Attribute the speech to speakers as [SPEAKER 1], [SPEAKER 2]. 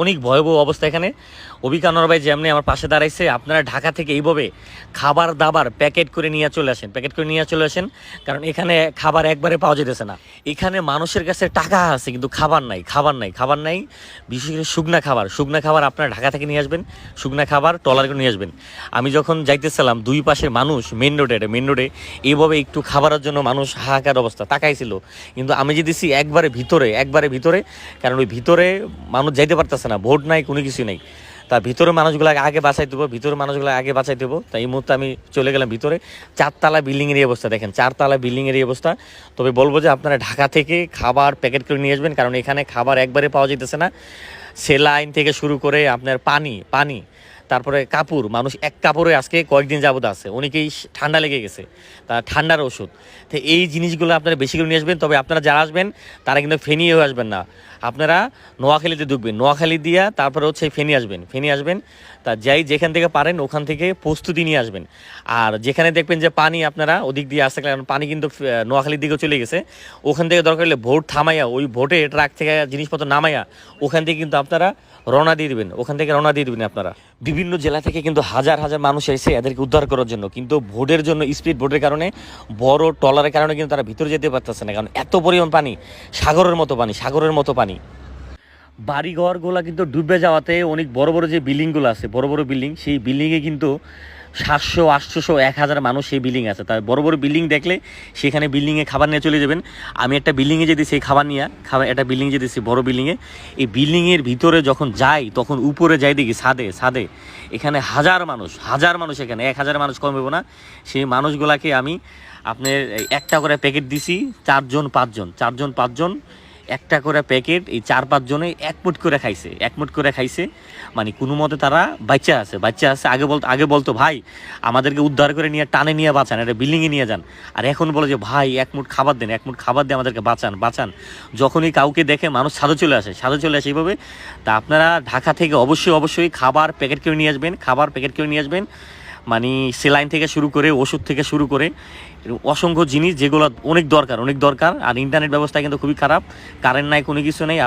[SPEAKER 1] অনেক ভয়াবহ অবস্থা এখানে। অভিকানর ভাই যেমনি আমার পাশে দাঁড়াইছে, আপনারা ঢাকা থেকে এইভাবে খাবার দাবার প্যাকেট করে নিয়ে চলে আসেন, প্যাকেট করে নিয়ে চলে আসেন, কারণ এখানে খাবার একবারে পাওয়া যেতেছে না। এখানে মানুষের কাছে টাকা আছে, কিন্তু খাবার নাই খাবার নাই খাবার নাই, বিশেষ করে শুকনা খাবার। শুকনা খাবার আপনারা ঢাকা থেকে নিয়ে আসবেন, শুকনা খাবার ট্রলার করে নিয়ে আসবেন। আমি যখন যাইতেছিলাম, দুই পাশের মানুষ মেন রোডে মেন রোডে এইভাবে একটু খাবারের জন্য মানুষ হাহাকার অবস্থা, তাকাইছিল। কিন্তু আমি যে দিছি একবারে ভিতরে একবারে ভিতরে, কারণ ওই ভিতরে মানুষ যাইতে পারতেছে না, ভোট নাই, কোনো কিছু নেই। তা ভিতরে মানুষগুলোকে আগে বাঁচাই দেবো ভিতরে মানুষগুলো আগে বাঁচাই দেবো। তাই এই মুহূর্তে আমি চলে গেলাম ভিতরে। চারতলা বিল্ডিংয়ের এই অবস্থা, দেখেন, চারতলা বিল্ডিংয়ের এই অবস্থা। তবে বলব যে আপনারা ঢাকা থেকে খাবার প্যাকেট করে নিয়ে আসবেন, কারণ এখানে খাবার একবারে পাওয়া যেতেছে না। সেলাইন থেকে শুরু করে আপনার পানি পানি। তারপরে কাপড় মানুষ এক কাপড়ে আজকে কয়েকদিন যাবত আছে, অনেকেই ঠান্ডা লেগে গেছে, তা ঠান্ডার ওষুধ। তো এই জিনিসগুলো আপনারা বেশি করে নিয়ে আসবেন, তবে আপনারা যারা আসবেন, তারা কিন্তু ফেনি হয়ে আসবেন না। আপনারা নোয়াখালীতে ঢুকবেন, নোয়াখালী দিয়া তারপরে হচ্ছে ফেনি আসবেন ফেনি আসবেন, তা যাই যেখান থেকে পারেন, ওখান থেকে প্রস্তুতি নিয়ে আসবেন। আর যেখানে দেখবেন যে পানি আপনারা ওদিক দিয়ে আসতে কারণ পানি কিন্তু নোয়াখালীর দিকেও চলে গেছে, ওখান থেকে দরকার হলে ভোট থামাইয়া, ওই ভোটে ট্রাক থেকে জিনিসপত্র নামাইয়া, ওখান থেকে কিন্তু আপনারা রওনা দিয়ে দিবেন, ওখান থেকে রওনা দিয়ে দিবেন আপনারা। বিভিন্ন জেলা থেকে কিন্তু হাজার হাজার মানুষ এসে এদেরকে উদ্ধার করার জন্য। কিন্তু ভোটের জন্য, স্পিড ভোটের কারণে, বড় টলারের কারণে কিন্তু তারা ভিতরে যেতে পারতেছে না। কারণ এত পরিমাণ পানি, সাগরের মতো পানি, সাগরের মতো পানি। বাড়িঘরগুলো কিন্তু ডুবে যাওয়াতে অনেক বড় বড় যে বিল্ডিংগুলো আছে, বড় বড় বিল্ডিং, সেই বিল্ডিংয়ে কিন্তু সাতশো আটশোশো এক হাজার মানুষ সেই বিল্ডিং আছে। তাই বড় বড় বিল্ডিং দেখলে সেখানে বিল্ডিংয়ে খাবার নিয়ে চলে যাবেন। আমি একটা বিল্ডিংয়ে যদি সেই খাবার নিয়ে। খাবার, একটা বিল্ডিং যে দিচ্ছি বড় বিল্ডিংয়ে এই বিল্ডিংয়ের ভিতরে যখন যাই, তখন উপরে যাই দেখি সাদে সাদে এখানে হাজার মানুষ হাজার মানুষ এখানে। এক হাজার মানুষ কমবে না। সেই মানুষগুলাকে আমি আপনার একটা করে প্যাকেট দিছি, চারজন, পাঁচজন চারজন, পাঁচজন। একটা করে প্যাকেট এই চার পাঁচ জনে এক মুঠ করে খাইছে, এক মুঠ করে খাইছে। মানে কোনো মতে তারা বাচ্চা আছে বাচ্চা আছে, আগে বলতো আগে বলতো, ভাই, আমাদেরকে উদ্ধার করে নিয়ে, টানে নিয়ে বাঁচান, এটা বিল্ডিংয়ে নিয়ে যান। আর এখন বলে যে, ভাই, এক মুঠ খাবার দেন, এক মুঠ খাবার দিয়ে আমাদেরকে বাঁচান বাঁচান। যখনই কাউকে দেখে মানুষ ছাদে চলে আসে ছাদে চলে আসে এইভাবে, তা আপনারা ঢাকা থেকে অবশ্যই অবশ্যই খাবার প্যাকেট করে নিয়ে আসবেন, খাবার প্যাকেট করে নিয়ে আসবেন। মানে সেলাইন থেকে শুরু করে, ওষুধ থেকে শুরু করে, অসংখ্য জিনিস যেগুলো অনেক দরকার অনেক দরকার। আর ইন্টারনেট ব্যবস্থা কিন্তু খুবই খারাপ। কারেন্ট নাই, কোনো কিছু নেই।